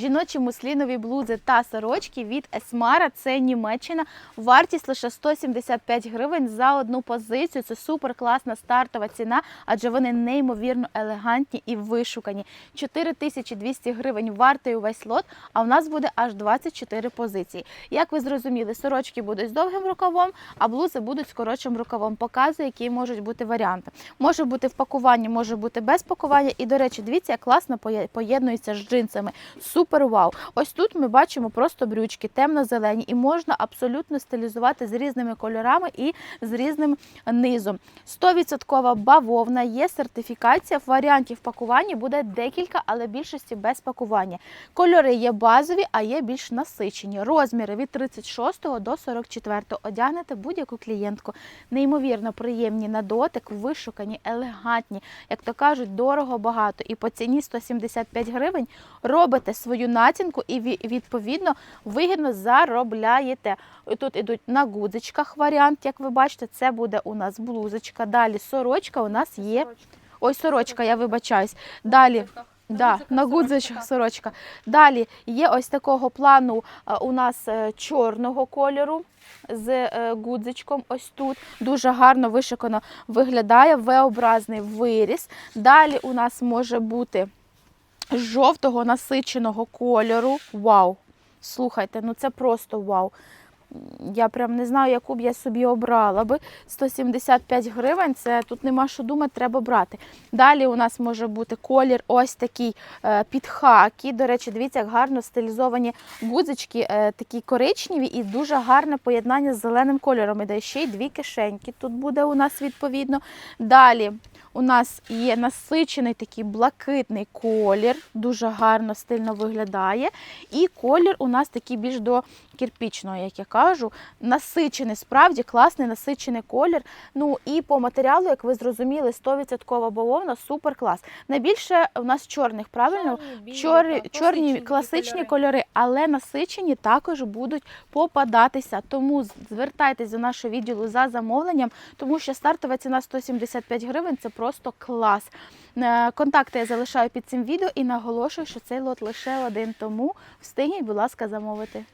Жіночі муслінові блузи та сорочки від Есмара, це Німеччина. Вартість лише 175 гривень за одну позицію. Це супер класна стартова ціна, адже вони неймовірно елегантні і вишукані. 4200 гривень вартий увесь лот, а в нас буде аж 24 позиції. Як ви зрозуміли, сорочки будуть з довгим рукавом, а блузи будуть з коротшим рукавом. Показую, які можуть бути варіанти. Може бути в пакуванні, може бути без пакування. І, до речі, дивіться, як класно поє- поєднується з джинсами. Супер вау! Ось тут ми бачимо просто брючки, темно-зелені, і можна абсолютно стилізувати з різними кольорами і з різним низом. 100% бавовна, є сертифікація. Варіантів пакування буде декілька, але більшості без пакування. Кольори є базові, а є більш насичені. Розміри від 36 до 44. Одягнете будь-яку клієнтку. Неймовірно приємні на дотик, вишукані, елегантні, як то кажуть, дорого багато. І по ціні 175 гривень робите свою націнку і відповідно вигідно заробляєте. Тут ідуть на гудзичках варіант, як ви бачите, це буде у нас блузочка. Далі сорочка у нас є. Ой, сорочка, я вибачаюсь. Далі. Да, на гудзичках сорочка. Далі є ось такого плану е, у нас е, чорного кольору з е, гудзичком. Ось тут дуже гарно вишикано виглядає V-образний виріс. Далі у нас може бути жовтого насиченого кольору. Вау! Слухайте, ну це просто вау. Я прям не знаю, яку б я собі обрала би. 175 гривень, це тут нема що думати, треба брати. Далі у нас може бути колір ось такий е, під хакі. До речі, дивіться, як гарно стилізовані гудзички, е, такі коричневі і дуже гарне поєднання з зеленим кольором. Іде ще й дві кишеньки. Тут буде у нас відповідно. Далі у нас є насичений такий блакитний колір, дуже гарно, стильно виглядає. І колір у нас такий більш до кирпічного, як я кажу. Насичений, справді класний насичений колір. Ну і по матеріалу, як ви зрозуміли, 100% бавовна, супер клас. Найбільше у нас чорних, правильно? Чорні, чорні класичні кольори, але насичені також будуть попадатися. Тому звертайтесь до нашого відділу за замовленням, тому що стартова ціна 175 гривень це просто клас. Е, Контакти я залишаю під цим відео і наголошую, що цей лот лише один. Тому встигніть, будь ласка, замовити.